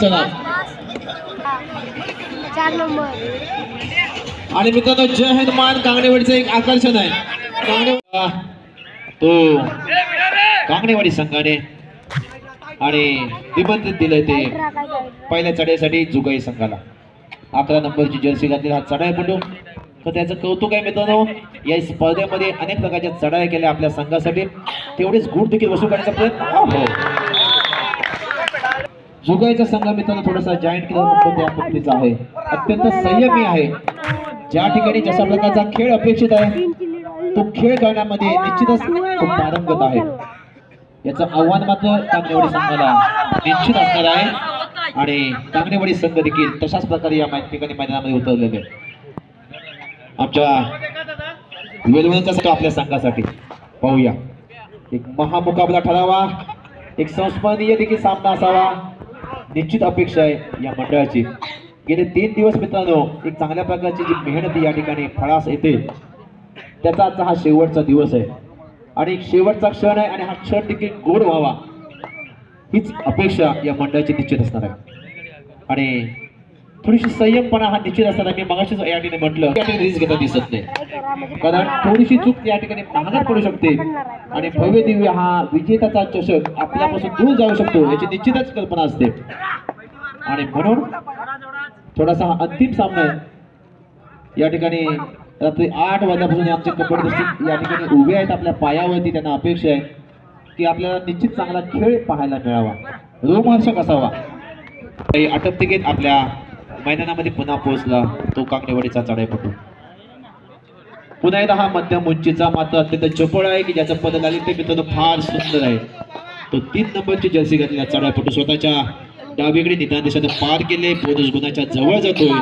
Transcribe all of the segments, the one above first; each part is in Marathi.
चला. चार नंबर. आणि मित्रांनो जय हिंद मान कांगडेवाडीचं एक आकर्षण आहे. तो कांगडेवाडी संघाने आणि निबंधित दिलंय ते पहिल्या चढाईसाठी जुगाई संघाला. अकरा नंबरची जर्सी घातली हा चढाई पटू तर त्याचं कौतुक आहे मित्रांनो. या स्पर्धेमध्ये अनेक प्रकारच्या चढाई केल्या आपल्या संघासाठी. तेवढेच गुण देखील वसूल करण्याचा प्रयत्न हो, हो. जुगायचा संघ मित्रांनो थोडासा जॉईंट केला आहे. अत्यंत संयमी आहे. ज्या ठिकाणी जशा प्रकारचा खेळ अपेक्षित आहे तो खेळ करण्यामध्ये निश्चितच खूप पारंगत आहे. याचं आव्हान मात्र कांगणेवाडी संघाला निश्चित असणार आहे. आणि कांगणेवाडी संघ देखील तशाच प्रकारे या ठिकाणी मैदानामध्ये उतरलेले आहे. आमच्या वेलवणचा आपल्या संघासाठी? पाहूया. एक महामुकाबला ठरावा एक संस्मरणीय देखील सामना असावा. निश्चित अपेक्षा आहे या मंडळाची. गेले तीन दिवस मित्रांनो एक चांगल्या प्रकारची जी मेहनत या ठिकाणी फळास येते. त्याचा आजचा हा शेवटचा दिवस आहे. आणि एक शेवटचा क्षण आहे आणि हा क्षण देखील गोड व्हावा. हीच अपेक्षा या मंडळाची निश्चित असणार आहे. आणि थोडीशी संयमपणा हा निश्चित असताना मी मगाशीच या ठिकाणी म्हटलं या रिस्क घेता दिसत नाही. कारण थोडीशी चूक या ठिकाणी महागात पडू शकते. आणि भव्य दिव्य हा विजेताचा चषक आपल्यापासून दूर जाऊ शकतो याची निश्चितच कल्पना असते. आणि म्हणून थोडासा हा अंतिम सामना या ठिकाणी रात्री आठ वाजल्यापासून आमचे कबड्डी या ठिकाणी उभे आहेत आपल्या पायावरती त्यांना अपेक्षा आहे की आपल्याला निश्चित चांगला खेळ पाहायला मिळावा. रोमहर्षक असावा. काही आटपतिकेत आपल्या मैदानामध्ये पुन्हा पोहोचला. तो कांगडेवाडीचा चढाईपटू. पुन्हा एकदा हा मध्यम उंचीचा मात्र अत्यंत चपळ आहे की ज्याचं पद आले ते मित्रांनो फार सुंदर आहे. तो तीन नंबरची जर्सी घातलेला चढाईपटू स्वतःच्या डावीकडे निदान दिशेने पार केले. पोलीस गुन्ह्याच्या जवळ जातोय.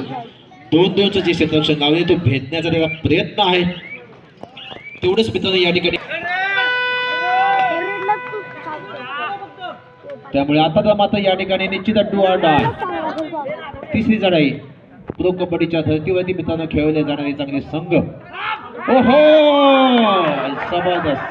दोन दोनचं जे क्षेत्ररक्षण लावले तो भेदण्याचा त्याचा प्रयत्न आहे. तेवढंच मित्रांनो या ठिकाणी त्यामुळे आता तर मात्र या ठिकाणी निश्चित अड्डू ऑर तिसरी चढाई प्रो कबड्डीच्या धर्तीवरती मित्रांनो खेळवले जाणारे चांगले संघ. ओहो! जबरदस्त.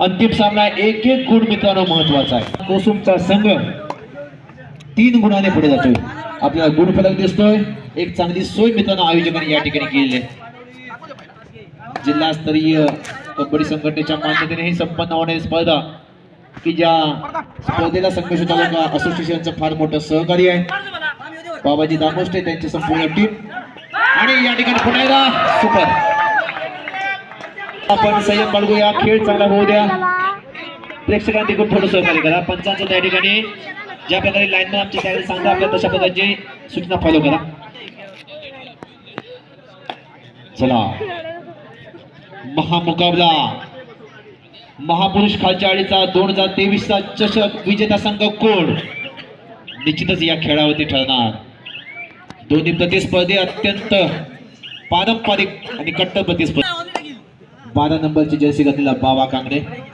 अंतिम सामना एक एक गुण मित्रांनो महत्त्वाचा आहे. कोसुमचा संघ. तीन गुणाने पुढे जातोय. आपल्याला गुण फलक दिसतोय. एक चांगली सोय मित्रांनो आयोजकांनी या ठिकाणी केलेली आहे. जिल्हास्तरीय कबड्डी संघटनेच्या मान्यतेने ही संपन्न होणारी स्पर्धा की ज्या स्पर्धेला संघर्ष तालुका असोसिएशनचं फार मोठं सहकार्य आहे. बाबाजी दामोष्टे त्यांची संपूर्ण टीम. आणि या ठिकाणी पुन्हा एकदा सुपर. आपण संयम बाळगूया. खेळ चांगला होऊ द्या. प्रेक्षकांनी खूप थोडं सहकार्य करा. पंचांचं त्या ठिकाणी. ज्या प्रकारे लाईनमॅन आमची त्यावेळी सांगा आपल्या तशा प्रकारची सूचना फॉलो करा. चला. महामुकाबला. महापुरुष खालच्या आळीचा दोन हजार तेवीसचा चषक विजेता संघ कोण? निश्चितच या खेळावरती ठरणार. दोन्ही प्रतिस्पर्धी अत्यंत पारंपरिक आणि कट्टर प्रतिस्पर्धी. बारा नंबरची जर्सी घातलेला बाबा कांगडे.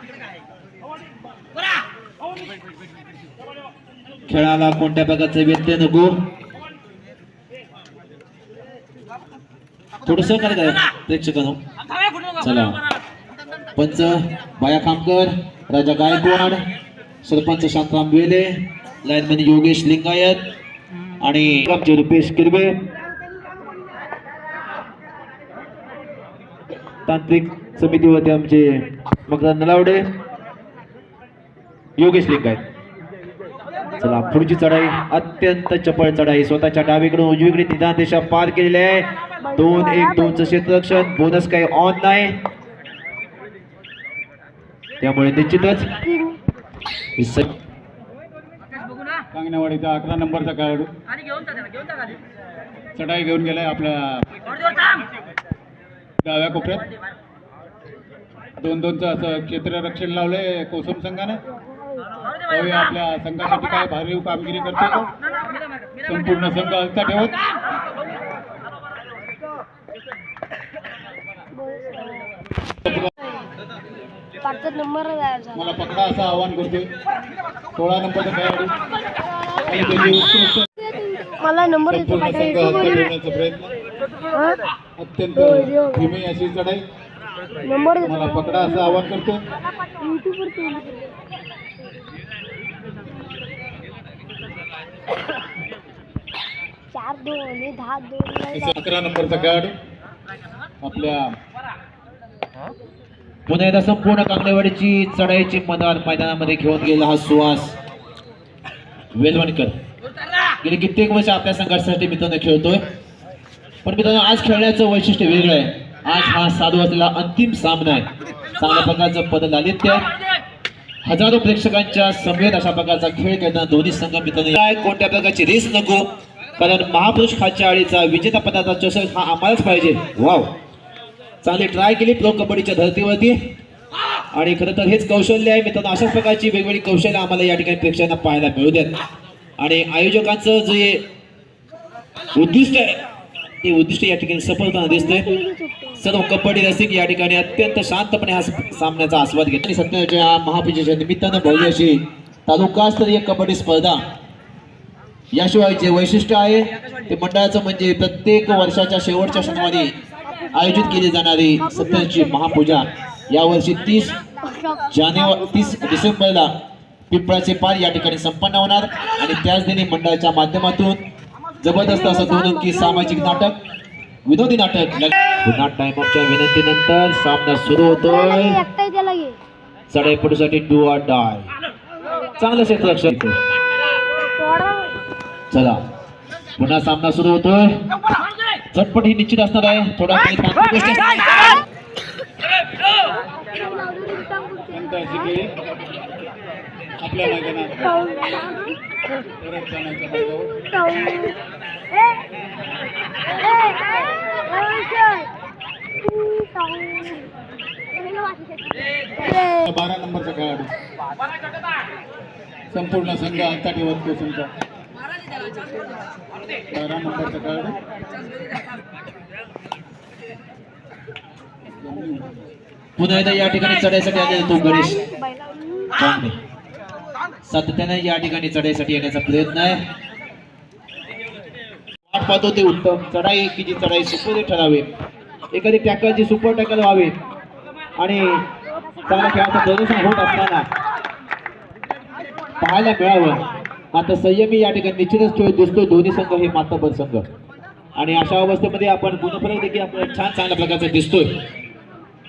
खेळाला कोणत्या प्रकारचे व्यत्यय नको. थोडस करा प्रेक्षकांनो. चला. पंच बाया खामकर राजा गायकवाड सरपंच शांतराम वेले लाईनमॅन योगेश लिंगायत आणि आमचे रुपेश किरबे तांत्रिक समितीवरती आमचे मगदा नलावडे योगेश लिंगायत. चला पुढची चढाई अत्यंत चपळ चढाई. स्वतःच्या डावीकडून उजवीकडे निदान देशा पार केलेले आहे. दोन एक दोनचं क्षेत्ररक्षण. बोनस काही ऑन नाही. त्यामुळे निश्चितच कांगणेवाडीचा अकरा नंबरचा खेळाडू. चढाई घेऊन गेलाय आपल्या डाव्या कोपऱ्यात. दोन दोनचं असं क्षेत्ररक्षण लावलंय कोसम संघाने. पाहूया आपल्या संघासाठी काय भरीव कामगिरी करतो संपूर्ण संघ हलता ठेवत नंबर मला पकडा असं आवाहन करतोय. सोळा नंबरचा खेळाडू. उत्कृष्ट मला नंबर प्रयत्न? अत्यंत. धीमी अशी चढाई. नंबर मला पकडा असं आवाहन करतो युट्यूबवर ते चार दोन दहा दोन अकरा नंबरचा आपल्या पुन्हा एकदा संपूर्ण कांगडेवाडीची चढाईची मैदान मैदानामध्ये घेऊन गेला हा सुहास वेलवणकर. गेली कित्येक वर्ष आपल्या संघासाठी मित्रांनो खेळतोय. पण मित्रांनो आज खेळण्याचं वैशिष्ट्य वेगळं आहे. आज हा साधू असलेला अंतिम सामना आहे. चांगल्या प्रकारचं पद लालित्य हजारो प्रेक्षकांच्या समवेत अशा प्रकारचा खेळ खेळताना दोन्ही संघ मित्रांनी काय कोणत्या प्रकारची रेस नको? कारण महापुरुष खालच्या आळीचा विजेता पदाचा चषक हा आम्हालाच पाहिजे. वाव चांगली ट्राय केली प्रो कबड्डीच्या धर्तीवरती. आणि खरं तर हेच कौशल्य आहे मित्रांनो अशाच प्रकारची वेगवेगळी कौशल्य आम्हाला या ठिकाणी प्रेक्षकांना पाहायला मिळू द्यात आणि आयोजकांचं जे उद्दिष्ट आहे ते उद्दिष्ट या ठिकाणी सफलताना दिसतंय. सर्व कबड्डी रसिक या ठिकाणी अत्यंत शांतपणे हा सामन्याचा आस्वाद घेत आणि सत्याच्या महापूजेच्या निमित्तानं भव्य अशी तालुकास्तरीय कबड्डी स्पर्धा. याशिवाय जे वैशिष्ट्य आहे ते मंडळाचं म्हणजे प्रत्येक वर्षाच्या शेवटच्या शनिवारी आयोजित केली जाणारी सत्याची महापूजा. यावर्षी तीस जानेवारी तीस डिसेंबरला पिंपळाचे पार या ठिकाणी संपन्न होणार. आणि त्याच दिनी मंडळाच्या माध्यमातून जबरदस्त असं दोन अंकी सामाजिक नाटक विनोदी नाटक. पुन्हा टाइम ऑफच्या विनंतीनंतर सामना सुरू होतोय. चढाईपटूसाठी डू ऑर डाय चांगलं इथे. थोडा चला. पुन्हा सामना सुरू होतोय. झटपट ही निश्चित असणार आहे. थोडा काही परत जाण्याच्या मार्गावर बारा नंबरचा खेळाडू. संपूर्ण संघ आता ठेवत कोसमचा बारा नंबरचा खेळाडू. पुन्हा एकदा या ठिकाणी चढायसाठी आले तो गणेश. चांगले सातत्याने या ठिकाणी चढाईसाठी येण्याचा प्रयत्न आहे. वाट पाहतो ते उत्तम. चढाई की जी चढाई सुपर ठरावे. एखादी टॅकलची सुपर टॅकल व्हावी. आणि चांगल्या खेळाचं प्रदर्शन होत असताना पाहायला मिळावं. मात्र संयमी या ठिकाणी निश्चितच खेळ दिसतोय. दोन्ही संघ हे मातबर संघ. आणि अशा अवस्थेमध्ये आपण गुणफलक देखील आपल्याला छान चांगल्या प्रकारचा दिसतोय.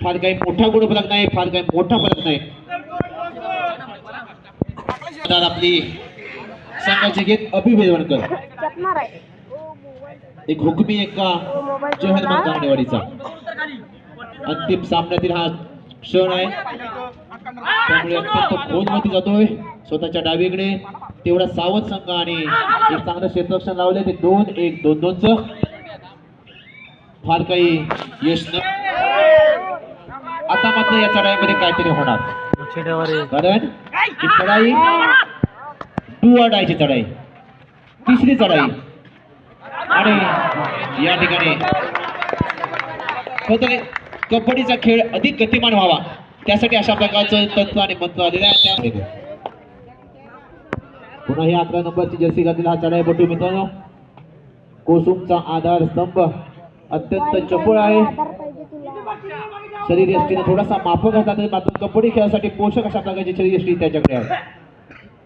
फार काही मोठा गुणफलक नाही फार काही मोठा फरक नाही. तर आपली संघाचे घेत आहे. एक हुकमी एका जहरमान कांगडेवाडीचा अंतिम सामन्यातील हा क्षण आहे. त्यामुळे अत्यंत खोलमध्ये जातोय. स्वतःच्या डावीकडे तेवढा सावध संघ आणि एक चांगलं क्षेत्ररक्षण लावले ते दोन एक दोन दोनच. फार काही यश न आता मात्र या चढाईमध्ये काहीतरी होणार. कारण ही चढाई टू डायची चढाई. तिसरी चढाई. आणि या ठिकाणी खरं कबड्डीचा खेळ अधिक गतिमान व्हावा. त्यासाठी अशा प्रकारचं तत्व आणि मंत्र आलेलं आहे. त्यामध्ये पुन्हा ही अकरा नंबरची जर्सी घातलेला हा चढाईपटू मित्रांनो. कोसुमचा आधार स्तंभ अत्यंत चपळ आहे. शरीर यष्टीने थोडासा माफक असला तरी मात्र कबड्डी खेळासाठी पोषक अशा प्रकारची शरीर यष्टी त्याच्याकडे आहे.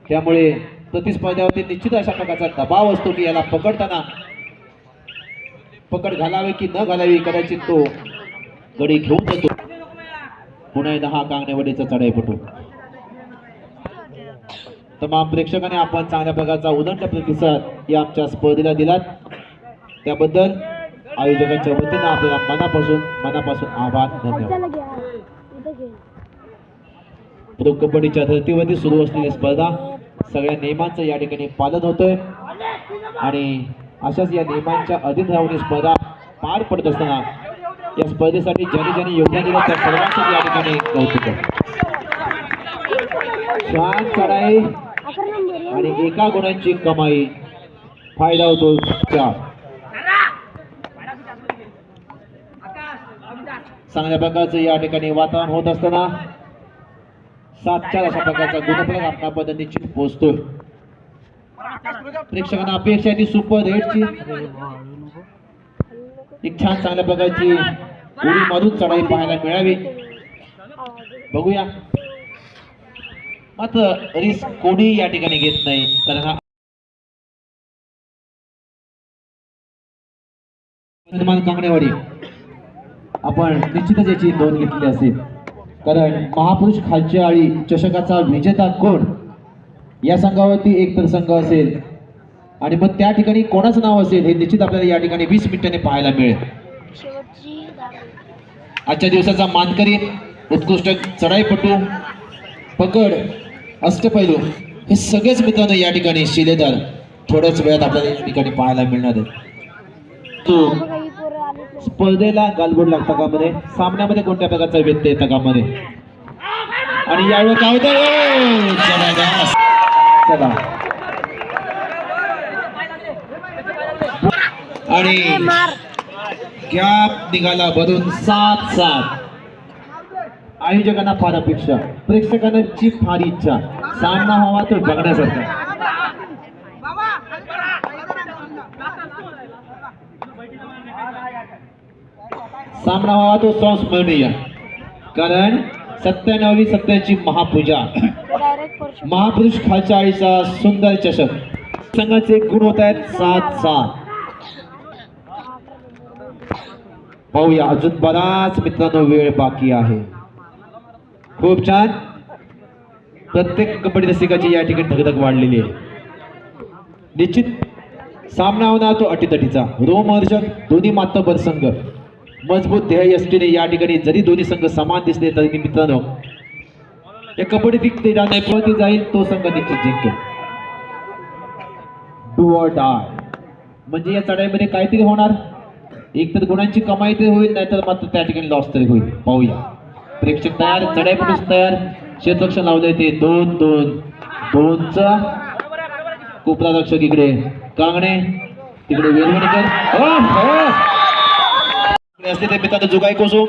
त्यामुळे प्रतिस्पर्ध्यावरती निश्चित अशा प्रकारचा दबाव असतो की याला पकडताना पकड घालावी की न घालावी कदाचित तो गडी घेऊन जातो. पुन्हा एकदा हा कांगणेवाडीचा चढाईपटू. तमाम प्रेक्षकांनी आपण चांगल्या प्रकारचा उदंड प्रतिसाद या आमच्या स्पर्धेला दिलात. त्याबद्दल आयोजकांच्या वतीनं आपल्याला मनापासून मनापासून आभार धन्यवाद. प्रो कबड्डीच्या धर्तीवरती सुरू असलेली स्पर्धा सगळ्या नियमांचं या ठिकाणी पालन होतंय. आणि अशाच या नियमांच्या अधीन राहून ही स्पर्धा पार पडत असताना या स्पर्धेसाठी ज्यांनी ज्यांनी योगदान दिलं त्या सर्वांचं या ठिकाणी कौतुक छान चढाई आणि एका गुणांची कमाई फायदा होतो चार चांगल्या प्रकारचं या ठिकाणी वातावरण होत असताना सात चार अशा प्रकारचा गुणफलक आपल्यापर्यंत निश्चित पोहोचतोय प्रेक्षकांना अपेक्षा आहे ती सुपर रेडची एक छान चांगल्या प्रकारची उडी मारून चढाई पाहायला मिळावी. बघूया. मात्र रिस्क कोणी या ठिकाणी घेत नाही. कारण हा कांगणेवाडी आपण निश्चितच याची नोंद घेतली असेल. कारण महापुरुष खालची आळी चषकाचा विजेता कोण? या संघावरती एकतर संघ असेल. आणि मग त्या ठिकाणी कोणाचं नाव असेल हे निश्चित आपल्याला या ठिकाणी वीस मिनिटांनी पाहायला मिळेल. आजच्या दिवसाचा मानकरी उत्कृष्ट चढाईपटू पकड अष्टपैलू हे सगळेच मित्रांनो या ठिकाणी शिलेदार थोड्याच वेळात आपल्याला या ठिकाणी पाहायला मिळणार आहे तो बघा ही पोरं आलीच नाही. स्पर्धेला गालबोट लागतं का मध्ये सामन्यामध्ये कोणत्या प्रकारचा व्यत्यय येतं का मध्ये आणि यावेळी काय होतं? चला. आणि गॅप निघाला भरून सात सात. आयोजकांना फार अपेक्षा. प्रेक्षकांची फार इच्छा. सामना हवा तो बघण्यासारखा. सामना व्हावा तो संस्मरणीय कारण सत्याण्णवी सत्याची महापूजा. महापुरुष खालच्या आळीचा सुंदर चषक. संघाचे गुण होत आहेत सात सात. पाहूया अजून बराच मित्रांनो वेळ बाकी आहे. खूप छान. प्रत्येक कबड्डी रसिकाची या ठिकाणी धगधग वाढलेली आहे. निश्चित सामना होणार तो अटीतटीचा. रोमहर्षक दोन्ही मातबर संघ. मजबूत ध्येय यष्टीने या ठिकाणी जरी दोन्ही संघ समान दिसले तरी मित्रांनो या कबड्डी तिकते जाण्यापुरती जाईल तो संघ निश्चित जिंकेल. डू ऑर डाय म्हणजे या चढाईमध्ये काहीतरी होणार. एक तर गुणांची कमाई तरी होईल नाहीतर मात्र त्या ठिकाणी लॉस तरी होईल. पाहूया. प्रेक्षक तयार चढाईपटूस तयार. क्षेत्ररक्षण लावलंय ते दोन दोन दोनचा कोपरा रक्षक इकडे. कांगणे तिकडे वेलवणकर. हो. असते ते मित्रांनो जुगाई कोसो.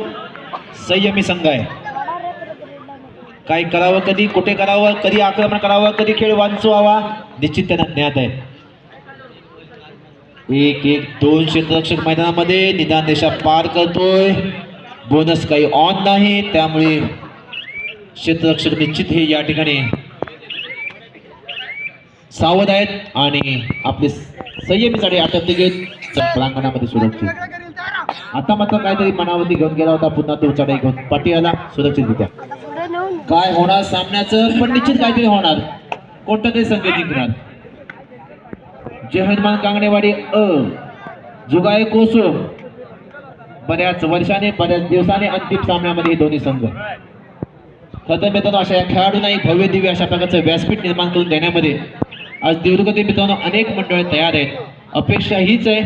संयमी संघ आहे. काय करावं कधी कुठे करावं कधी आक्रमण करावं कधी खेळ वाचवावा निश्चित त्यांना ज्ञात आहे. एक एक दोन क्षेत्ररक्षक मैदानामध्ये निदान देशा पार करतोय. बोनस काही ऑन नाही त्यामुळे क्षेत्ररक्षक निश्चित हे या ठिकाणी सावध आहेत आणि आपले संयमीसाठी आटप घेत प्रांगणामध्ये सुरक्षित. आता मात्र काहीतरी मनावरती घेऊन गेला होता. पुन्हा तो चढाई घेऊन पाठी आला सुरक्षितरित्या काय होणार सामन्याचं? पण निश्चित काहीतरी होणार. कोणतं तरी संघ जिंकणार जय हनुमान कांगणेवाडी अ. जुगाय कोसो. बऱ्याच वर्षाने बऱ्याच दिवसाने अंतिम सामन्यामध्ये हे दोन्ही संघ. खरं मित्रांनो अशा या खेळाडूंनाही भव्य दिव्य अशा प्रकारचं व्यासपीठ निर्माण करून देण्यामध्ये आज देवदुर्ग मित्रांनो अनेक मंडळे तयार आहेत. अपेक्षा हीच आहे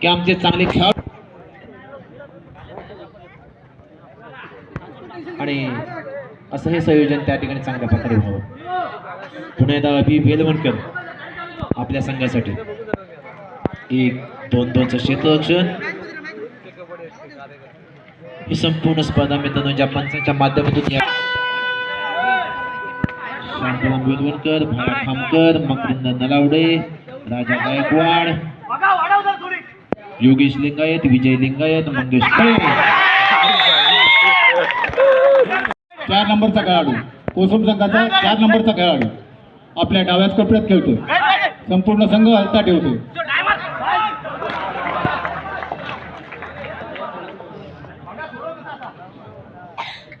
की आमचे चांगले खेळाडू आणि असं हे संयोजन त्या ठिकाणी चांगल्या प्रकारे व्हावं. पुन्हा एकदा अभि वेलवणकर आपल्या संघासाठी. एक दोन दोनचं क्षेत्ररक्षण ही संपूर्ण स्पर्धा मित्रांनो ज्या पंचांच्या माध्यमातून या शांताराम वेलवणकर भाया खामकर मकरंद नलावडे राजा गायकवाड योगेश लिंगायत विजय लिंगायत मंगेश कळे चार नंबरचा खेळाडू. कोसम संघाचा चार नंबरचा खेळाडू. आपल्या डाव्याच कोपऱ्यात खेळतोय. संपूर्ण संघ हलता ठेवतोय.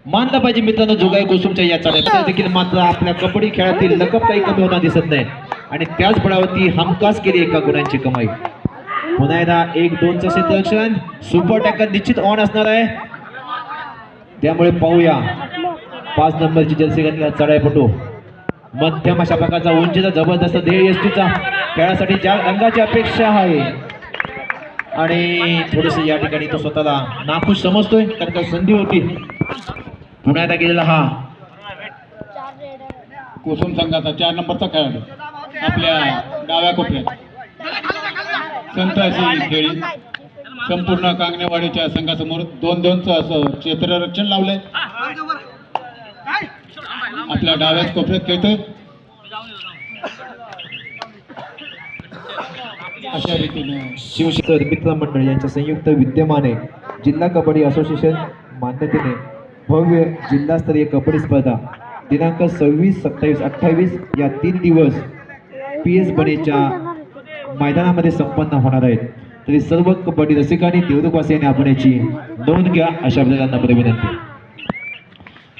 मानलं पाहिजे मित्रांनो जोगाई कुसुमच्या या चढ्या देखील मात्र आपल्या कबड्डी खेळातील लकप काही कमी होणार दिसत नाही. आणि त्याच बळावरती हमखास केली एका गुणांची कमाई. पुन्हा एकदा एक दोनचं क्षेत्ररक्षण. सुपर टॅकर निश्चित ऑन असणार आहे. त्यामुळे पाहूया. पाच नंबरची जर्सी घातलेला चढाईपटू. मध्यम अशा प्रकारचा उंचीचा जबरदस्त ध्येय एसटीचा खेळासाठी ज्या रंगाची अपेक्षा आहे. आणि थोडस या ठिकाणी तो स्वतःला नाखुश समजतोय कारण का संधी होती पुण्यात गेलेला हा कुसुम संघाचा चार नंबरचा खेळाडू आपल्या डाव्या कोपऱ्यात. संत खेळी. संपूर्ण कांगणेवाडीच्या संघासमोर दोन दोनचं असं क्षेत्ररक्षण लावलंय. आपला डाव्याच कोपऱ्यात खेळतो अशा रीतीने शिवशेखर मित्र मंडळ यांच्या संयुक्त विद्यमाने जिल्हा कबड्डी असोसिएशन मान्यतेने भव्य जिल्हास्तरीय कबड्डी स्पर्धा दिनांक सव्वीस सत्तावीस अठ्ठावीस या तीन दिवस पी एस बनेच्या मैदानामध्ये संपन्न होणार आहेत. तरी सर्व कबड्डी रसिकांनी देवदूपासियांनी आपण याची नोंद घ्या अशा आपल्याला नम्र विनंती.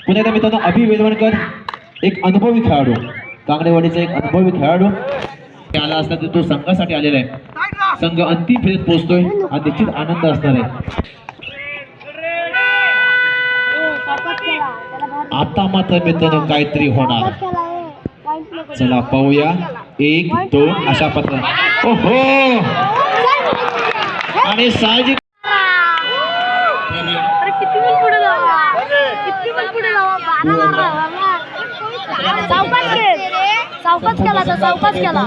पुन्हा एकदा मित्रांनो अभि वेलवणकर एक अनुभवी खेळाडू. कांगडेवाडीचा एक अनुभवी खेळाडू. आला असता तर तो संघासाठी आलेला आहे. संघ अंतिम फेरीत पोहोचतोय. हा निश्चित आनंद असणार आहे. आता मात्र मित्रांनो काहीतरी होणार. चला पाहूया. एक दोन अशा पत्र ओहो! आणि साहजिक अरे किती वेळ पुढे जावा किती वेळ पुढे सावकाश खेळ सावकाश केला तर सावकाश केला.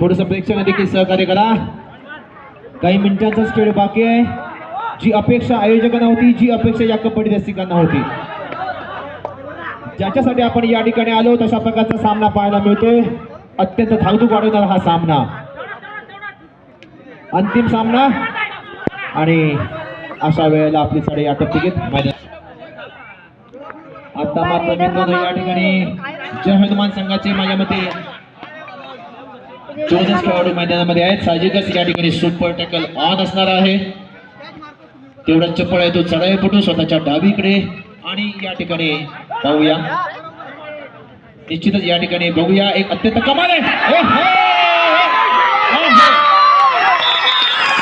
थोडस प्रेक्षकांना देखील सहकार्य करा. काही मिनिटांचाच खेळ बाकी आहे. जी अपेक्षा आयोजकांना होती जी अपेक्षा या कबड्डी रसिकांना होती. ज्याच्यासाठी आपण या ठिकाणी आलो तशा प्रकारचा सामना पाहायला मिळतोय. अत्यंत धाकधूक वाढवणारा हा सामना. अंतिम सामना. आणि अशा वेळेला आपली साडी आटोपती तिकीट मैदान आता मात्र या ठिकाणी जय हनुमान संघाचे माझ्या मते चोवीस खेळाडू मैदानामध्ये आहेत. साहजिकच या ठिकाणी सुपर टॅकल ऑन असणार आहे. तेवढा चप्पळ आहे तो चढाई पटू स्वतःच्या डावीकडे. आणि या ठिकाणी पाहूया. निश्चितच या ठिकाणी बघूया. एक अत्यंत कमाल आहे ओहो! ओहो!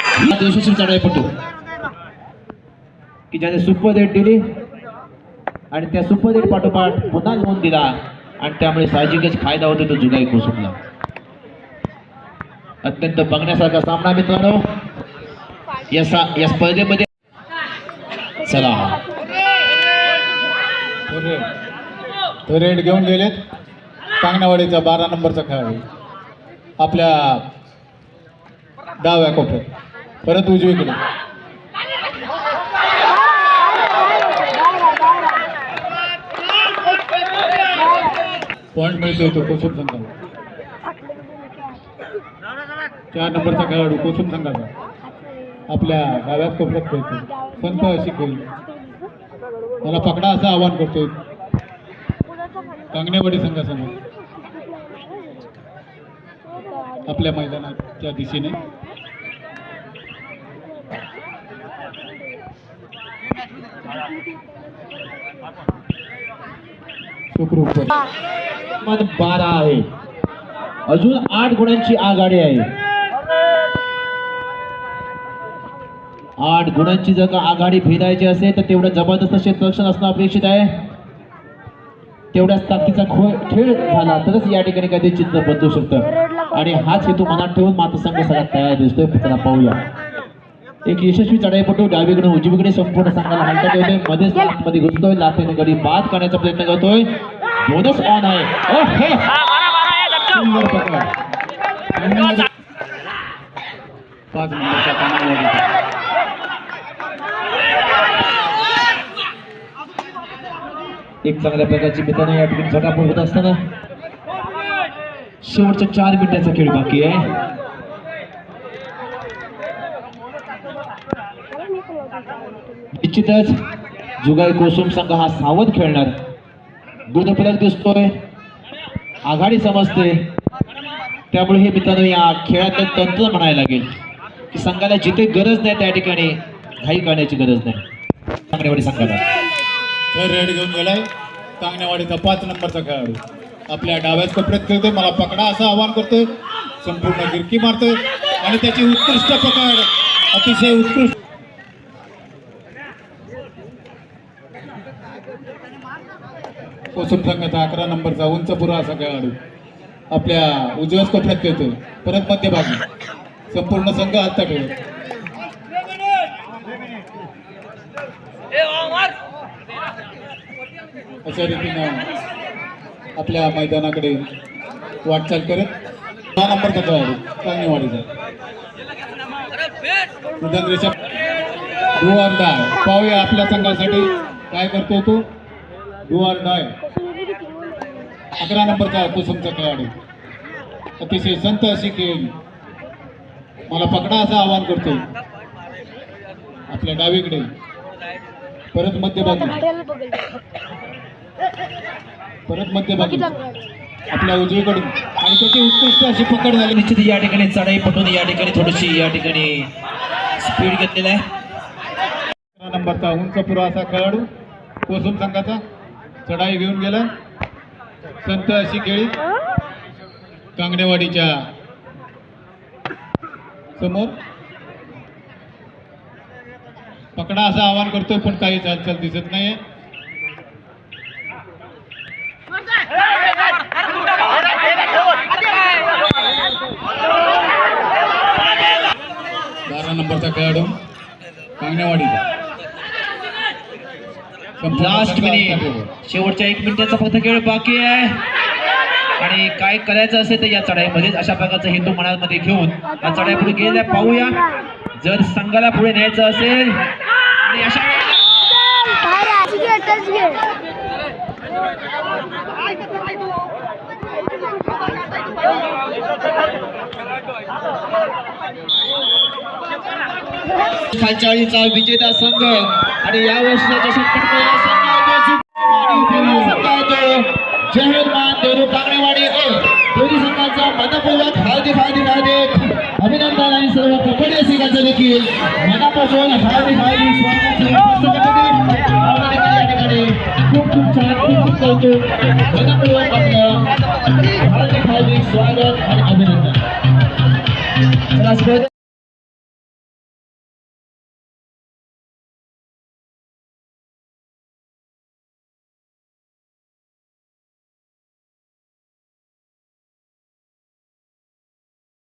हा यशस्वी चढाईपटू की ज्याने सुपर डेट दिली आणि त्या सुपर डेट पाठोपाठ पुन्हा नोंद दिला आणि त्यामुळे साहजिकच फायदा होतो तो जुगाई कोसमला अत्यंत बघण्यासारखा सामना मित्रांनो. या सा या स्पर्धेमध्ये चला. तो रेड तो रेड घेऊन गेलेत. कांगणावाडीचा बारा नंबरचा खेळाडू. आपल्या डाव्या कोपऱ्यात. परत उजवीकडे पॉईंट मिळतो होतो कोसुम संघाला. चार नंबरचा खेळाडू कोसुम संघाचा. आपल्या डाव्यात कोपऱ्यात खेळतो संत अशी खेळली. मला पकडा असं आवाहन करतोय. कांगणेवाडी संघासमोर. आपल्या मैदानाच्या दिशेने. बारा आहे. अजून आठ गुणांची आघाडी आहे. आठ गुणांची जर का आघाडी फेरायची असेल तर तेवढं जबरदस्त क्षेत्ररक्षण असणं अपेक्षित आहे. तेवढ्याच ताकदीचा खो- खेळ झाला तरच या ठिकाणी काहीतरी चित्र बदलू शकतं. आणि हाच हेतू मनात ठेवून मात्र संघ सगळ्यात तयार दिसतोय. पाहूया. एक यशस्वी चढाईपटू डावीकडे उजवीकडे संपूर्ण संघाला हालतात येतोय मध्येच मध्ये घुसतोय. लाथेने गडी बाद करण्याचा प्रयत्न करतोय. दोनच ऑन आहे. पाच. एक चांगल्या प्रकारची मित्रांनो या ठिकाणी झटापट होत असताना. शेवटच्या चार मिनिटाचा खेळ बाकी आहे. निश्चितच जुगाई कोसुम संघ हा सावध खेळणार. गुणफलक दिसतोय. आघाडी समजते. त्यामुळे हे मित्रांनो या खेळातलं तंत्र म्हणायला लागेल. की संघाला जिथे गरज नाही त्या ठिकाणी घाई करण्याची गरज नाही. चांगल्यावाडी संघाला. तर रेड घेऊन गेलाय. कांगणेवाडीचा पाच नंबरचा खेळाडू. आपल्या डाव्याच कपड्यात खेळतोय. मला पकडा असं आवाहन करतोय. संपूर्ण गिरकी मारतोय. आणि त्याची उत्कृष्ट पकड. अतिशय उत्कृष्ट कोसम संघाचा अकरा नंबरचा उंच पुरा असा खेळाडू. आपल्या उजव्या कोपऱ्यात खेळतो परत मध्यभागी. संपूर्ण संघ हातात ठेवत अशा रीतीनं आपल्या मैदानाकडे वाटचाल करत दहा नंबरचा खेळाडू वाढीचा उदंगरेच्या पाहूया आपल्या संघासाठी काय करतो तो. डू आर डाय अकरा नंबरचा कुसुमचा खेळाडू. अतिशय संत अशी खेळली. मला पकडा असं आवाहन करतो आपल्या डावीकडे. परत मध्यभागी परत मध्यभागी आपल्या उजवीकडून. आणि त्याची उत्कृष्ट अशी पकड झाली. निश्चित या ठिकाणी चढाई पटवून या ठिकाणी थोडीशी या ठिकाणी स्पीड घेतलेला आहे. नंबरचा उंच पुरा असा खेळाडू. कोसुम संघाचा. चढाई घेऊन गेला. संत अशी खेळी कांगडेवाडीच्या समोर. पकडा असं आवाहन करतोय पण काही चालचाल दिसत नाहीये. बारा नंबरचा खेळाडू कांगणेवाडीचा. लास्ट मिनिट शेवटच्या एक मिनिटाचा फक्त खेळ बाकी आहे. आणि काय करायचं असेल तर या चढाईमध्येच अशा प्रकारचा हेतू मनामध्ये घेऊन या चढाई पुढे गेल्या पाहूया. जर संघाला पुढे न्यायचं असेल आणि अशा वेळेला खालचाळीचा विजेता संघ आणि या वर्षीचा चषक पटकावलेला देरू कांगणेवाडी ए दोन्ही संघांचा मनपूर्वक हार्दिक हार्दिक हार्दिक अभिनंदन आणि सर्व कबड्डी संघाचं देखील मनापासून हार्दिक हार्दिक खूप खूप छान खूप कौतुक. मनपूर्वक आपलं हार्दिक हार्दिक स्वागत आणि अभिनंदन.